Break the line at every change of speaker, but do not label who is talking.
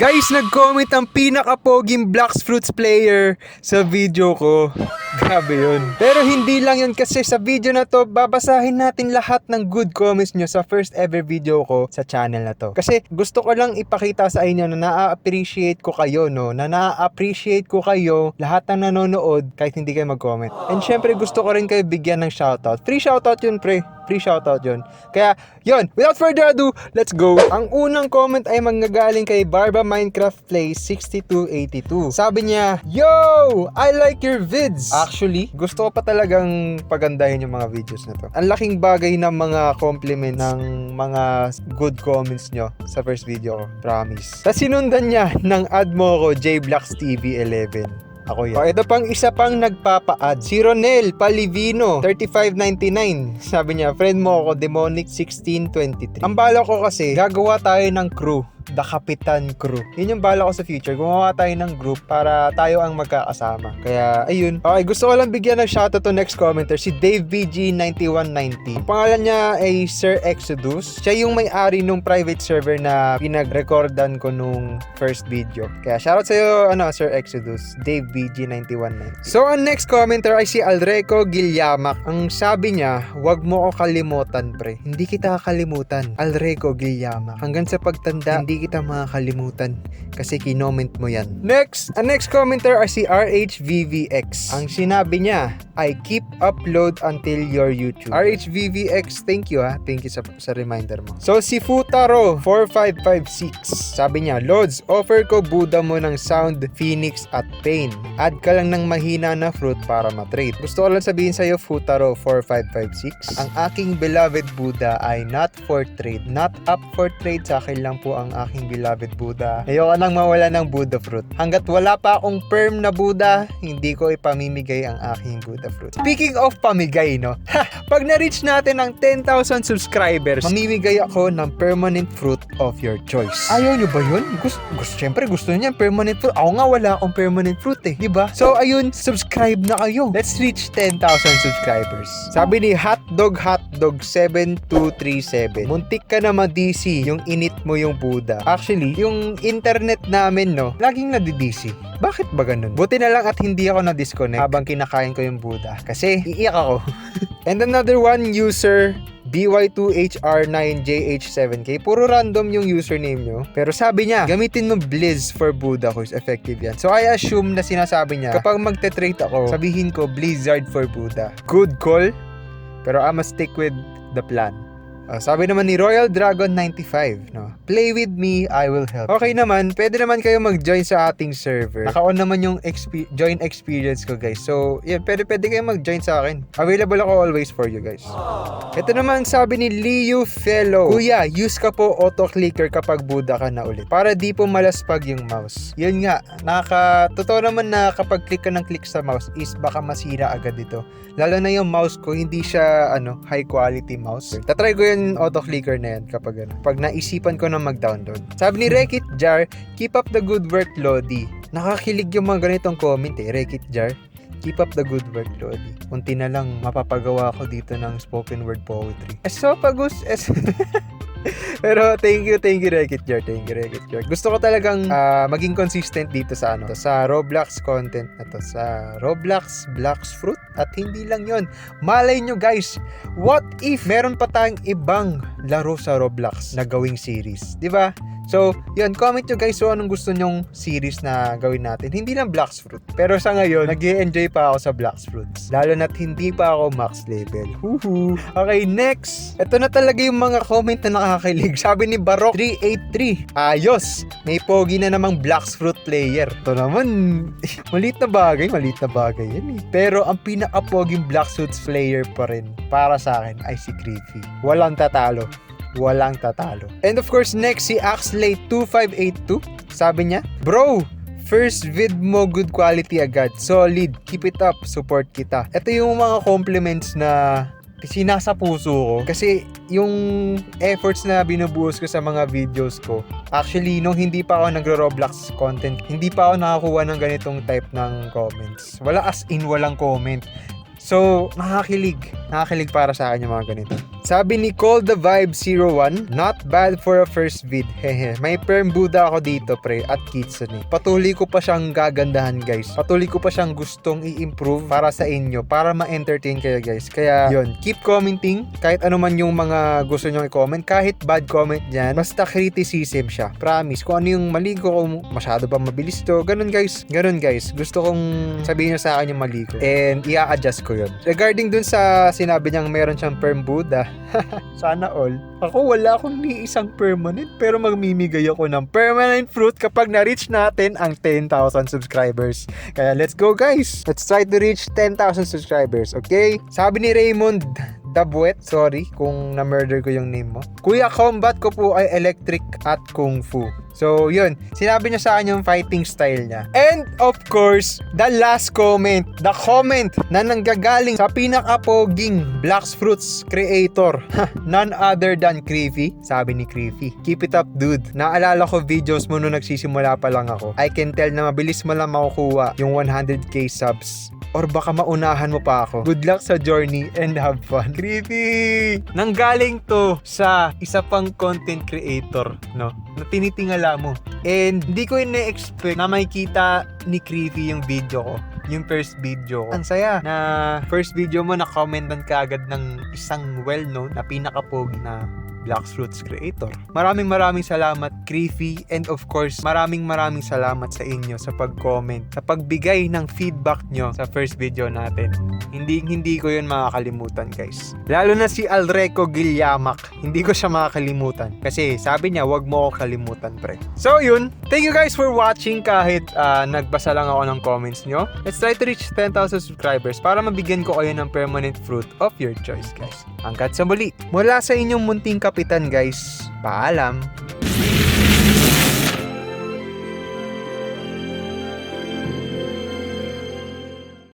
Guys, nag-comment ang pinaka-poging Blacks Fruits player sa video ko. Grabe yun. Pero hindi lang yun kasi sa video na to, babasahin natin lahat ng good comments nyo sa first ever video ko sa channel na to. Kasi gusto ko lang ipakita sa inyo na na-appreciate ko kayo, no? Na na-appreciate ko kayo lahat ng nanonood kahit hindi kayo mag-comment. And syempre gusto ko rin kayo bigyan ng shoutout. Free shoutout yun, pre. Free shoutout yun. Kaya, yun, without further ado, let's go. Ang unang comment ay manggagaling kay Barba Minecraft Play 6282. Sabi niya, Yo! I like your vids! Actually, gusto ko pa talagang pagandahin yung mga videos na to. Ang laking bagay ng mga compliment ng mga good comments nyo sa first video ko. Promise. Tapos sinundan niya ng ad mo ko, JBlacks TV 11. Ako yan. O, ito pang isa pang nagpapa-add. Si Ronel Palivino, 35.99. Sabi niya, friend mo ako, Demonic 1623. Ang bala ko kasi, gagawa tayo ng crew. The Kapitan Crew. Yun yung bala ko sa future. Gumawa tayo ng group para tayo ang magkakasama. Kaya, ayun. Okay, gusto ko lang bigyan ng shoutout to next commenter, si Dave BG9190. Ang pangalan niya ay Sir Exodus. Siya yung may-ari nung private server na pinag-recordan ko nung first video. Kaya shoutout sa'yo, ano, Sir Exodus. Dave BG9190. So, ang next commenter ay si Alreco Gilyamak. Ang sabi niya, wag mo ko kalimutan, pre. Hindi kita kakalimutan. Alreco Gilyamak. Hanggang sa pagtanda, hindi kita makakalimutan kasi kinoment mo yan. Next, ang next commenter ay si RHVVX. Ang sinabi niya ay keep upload until your YouTube. RHVVX, thank you ha. Thank you sa, sa reminder mo. So si Futaro 4556. Sabi niya, Lods, offer ko Buddha mo ng Sound, Phoenix at Pain. Add ka lang ng mahina na fruit para matrade. Gusto ko lang sabihin sa'yo, Futaro 4556. Ang aking beloved Buddha ay not for trade. Not up for trade. Sa akin lang po ang aking beloved Buddha. Ayoko nang mawala ng Buddha fruit. Hanggat wala pa akong perm na Buddha, hindi ko ipamimigay ang aking Buddha fruit. Speaking of pamigay, no? Ha! Pag na-reach natin ang 10,000 subscribers, mamimigay ako ng permanent fruit of your choice. Ayaw nyo ba yun? Gusto, gusto, syempre gusto niya permanent fruit. Ako nga wala akong permanent fruit eh. ba? So ayun, subscribe na kayo. Let's reach 10,000 subscribers. Sabi ni Hotdog Hotdog 7237. Muntik ka na ma-DC yung init mo yung Buddha. Actually, yung internet namin no, laging nadi-DC. Bakit ba ganun? Buti na lang at hindi ako na-disconnect habang kinakain ko yung Buddha. Kasi iiyak ako. And another one user BY2HR9JH7K. Puro random yung username nyo. Pero sabi niya, gamitin mo Blizz for Buddha course. Effective yan. So I assume na sinasabi niya, kapag magte-trade ako, sabihin ko Blizzard for Buddha. Good call. Pero I must stick with the plan. Ah, sabi naman ni Royal Dragon 95, no? Play with me, I will help. Okay naman, pwede naman kayo mag-join sa ating server. Naka-on naman yung exp- join experience ko, guys. So, yun, pwede pwede kayo mag-join sa akin. Available ako always for you guys. Ito naman sabi ni Liu Fellow. Kuya, use ka po auto-clicker kapag Buddha ka na ulit. Para di po malaspag yung mouse. Yun nga, nakaka... Totoo naman na kapag click ka ng click sa mouse is baka masira agad dito. Lalo na yung mouse ko, hindi siya ano, high quality mouse. Tatry ko yung auto-clicker na yan kapag ano. Pag naisipan ko na mag-download. Sabi ni Rekit Jar, keep up the good work, Lodi. Nakakilig yung mga ganitong comment eh, Rekit Jar. Keep up the good work, Lodi. Unti na lang mapapagawa ko dito ng spoken word poetry. Esophagus, es... Pero thank you, thank you Rekit Jar, thank you Rekit Jar. Gusto ko talagang ah, maging consistent dito sa ano, sa Roblox content na to, sa Roblox Blocks Fruit at hindi lang 'yon. Malay nyo guys, what if meron pa tayong ibang laro sa Roblox na gawing series, 'di ba? So, yun, comment nyo guys so anong gusto nyong series na gawin natin. Hindi lang Blocks Fruit. Pero sa ngayon, nag enjoy pa ako sa Blocks Fruits. Lalo na't hindi pa ako max level. Huhu. Okay, next. Ito na talaga yung mga comment na nakakakilig. Sabi ni Barok 383. Ayos. May pogi na namang Blocks Fruit player. Ito naman, maliit na bagay, maliit na bagay yan eh. Pero ang pinaka-poging Blocks Fruit player pa rin para sa akin ay si Griffy. Walang tatalo walang tatalo. And of course, next si Axley2582. Sabi niya, Bro, first vid mo good quality agad. Solid. Keep it up. Support kita. Ito yung mga compliments na sinasa puso ko kasi yung efforts na binubuhos ko sa mga videos ko actually nung hindi pa ako nagro-Roblox content hindi pa ako nakakuha ng ganitong type ng comments wala as in walang comment so nakakilig nakakilig para sa akin yung mga ganito Sabi ni Call the Vibe 01, not bad for a first vid. Hehe. May perm Buddha ako dito, pre, at Kitsune. Patuloy ko pa siyang gagandahan, guys. Patuloy ko pa siyang gustong i-improve para sa inyo, para ma-entertain kayo, guys. Kaya, yun, keep commenting. Kahit ano man yung mga gusto nyo i-comment, kahit bad comment dyan, basta criticism siya. Promise, kung ano yung mali ko, kung masyado ba mabilis to, ganun, guys. Ganun, guys. Gusto kong sabihin nyo sa akin yung mali ko. And, i-adjust ko yun. Regarding dun sa sinabi niyang meron siyang perm Buddha, sana all. Ako wala akong ni isang permanent pero magmimigay ako ng permanent fruit kapag na-reach natin ang 10,000 subscribers. Kaya let's go guys! Let's try to reach 10,000 subscribers, okay? Sabi ni Raymond Dabuet, sorry kung na-murder ko yung name mo. Kuya, combat ko po ay electric at kung fu. So, yun. Sinabi niya sa akin yung fighting style niya. And, of course, the last comment. The comment na nanggagaling sa pinakapoging Blacks Fruits creator. None other than Creepy. Sabi ni Creepy. Keep it up, dude. Naalala ko videos mo nung nagsisimula pa lang ako. I can tell na mabilis mo lang makukuha yung 100k subs or baka maunahan mo pa ako. Good luck sa journey and have fun. Creepy! Nanggaling to sa isa pang content creator, no? Na tinitingala mo. And hindi ko ina-expect na makikita ni Creepy yung video ko yung first video ko. Ang saya na first video mo na-commentan ka agad ng isang well-known na pinakapogi na Black Fruits creator. Maraming maraming salamat, Creepy, and of course, maraming maraming salamat sa inyo sa pag-comment, sa pagbigay ng feedback nyo sa first video natin. Hindi hindi ko yun makakalimutan, guys. Lalo na si Alreco Gilyamak, hindi ko siya makakalimutan. Kasi sabi niya, wag mo ako kalimutan, pre. So yun, thank you guys for watching kahit ah, nagbasa lang ako ng comments nyo. Let's try to reach 10,000 subscribers para mabigyan ko kayo ng permanent fruit of your choice, guys. Hanggat sa muli, mula sa inyong munting kapitan, guys. Paalam!